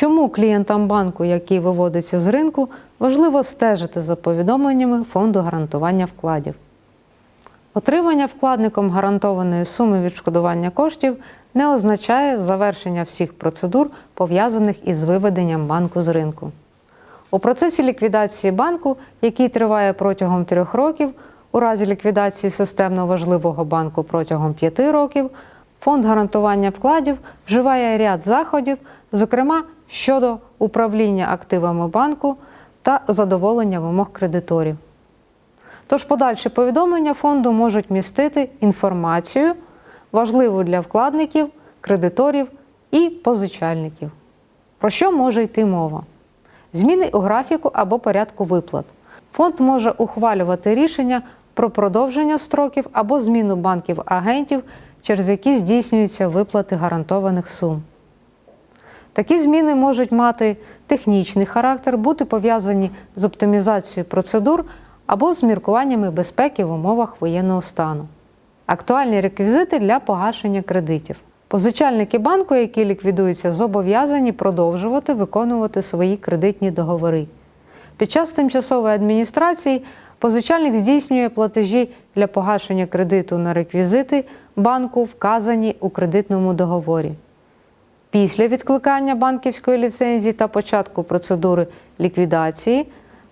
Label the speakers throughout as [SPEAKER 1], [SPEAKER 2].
[SPEAKER 1] Чому клієнтам банку, який виводиться з ринку, важливо стежити за повідомленнями фонду гарантування вкладів? Отримання вкладником гарантованої суми відшкодування коштів не означає завершення всіх процедур, пов'язаних із виведенням банку з ринку. У процесі ліквідації банку, який триває протягом трьох років, у разі ліквідації системно важливого банку протягом п'яти років, фонд гарантування вкладів вживає ряд заходів, зокрема щодо управління активами банку та задоволення вимог кредиторів. Тож подальші повідомлення фонду можуть містити інформацію, важливу для вкладників, кредиторів і позичальників. Про що може йти мова? Зміни у графіку або порядку виплат. Фонд може ухвалювати рішення про продовження строків або зміну банків-агентів, через які здійснюються виплати гарантованих сум. Такі зміни можуть мати технічний характер, бути пов'язані з оптимізацією процедур або з міркуваннями безпеки в умовах воєнного стану. Актуальні реквізити для погашення кредитів. Позичальники банку, які ліквідуються, зобов'язані продовжувати виконувати свої кредитні договори. Під час тимчасової адміністрації позичальник здійснює платежі для погашення кредиту на реквізити банку, вказані у кредитному договорі. Після відкликання банківської ліцензії та початку процедури ліквідації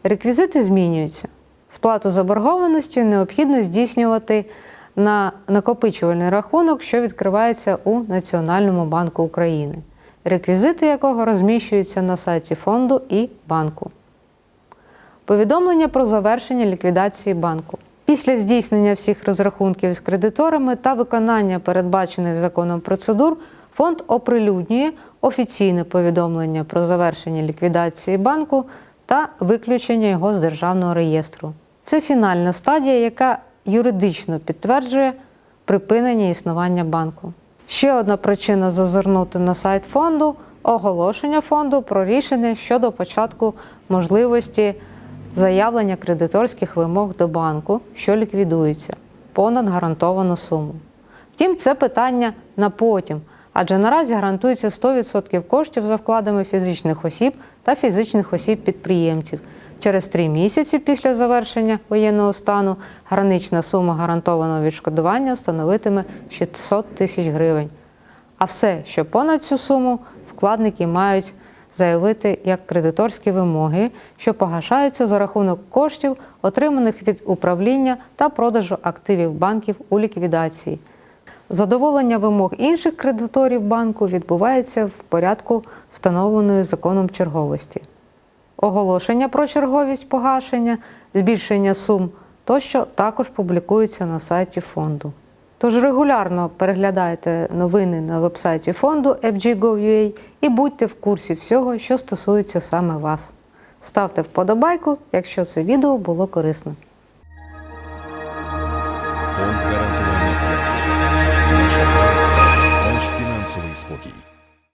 [SPEAKER 1] реквізити змінюються. Сплату заборгованості необхідно здійснювати на накопичувальний рахунок, що відкривається у Національному банку України, реквізити якого розміщуються на сайті фонду і банку. Повідомлення про завершення ліквідації банку. Після здійснення всіх розрахунків з кредиторами та виконання передбачених законом процедур, фонд оприлюднює офіційне повідомлення про завершення ліквідації банку та виключення його з державного реєстру. Це фінальна стадія, яка юридично підтверджує припинення існування банку. Ще одна причина зазирнути на сайт фонду оголошення фонду про рішення щодо початку можливості заявлення кредиторських вимог до банку, що ліквідується, понад гарантовану суму. Втім, це питання на потім, адже наразі гарантується 100% коштів за вкладами фізичних осіб та фізичних осіб-підприємців. Через три місяці після завершення воєнного стану гранична сума гарантованого відшкодування становитиме 600 тисяч гривень. А все, що понад цю суму, вкладники мають заявити як кредиторські вимоги, що погашаються за рахунок коштів, отриманих від управління та продажу активів банків у ліквідації. Задоволення вимог інших кредиторів банку відбувається в порядку, встановленої законом черговості. Оголошення про черговість погашення, збільшення сум тощо також публікуються на сайті фонду. Тож регулярно переглядайте новини на вебсайті фонду FG.gov.ua і будьте в курсі всього, що стосується саме вас. Ставте вподобайку, якщо це відео було корисне.
[SPEAKER 2] Фонд гарантування вкладів. Наша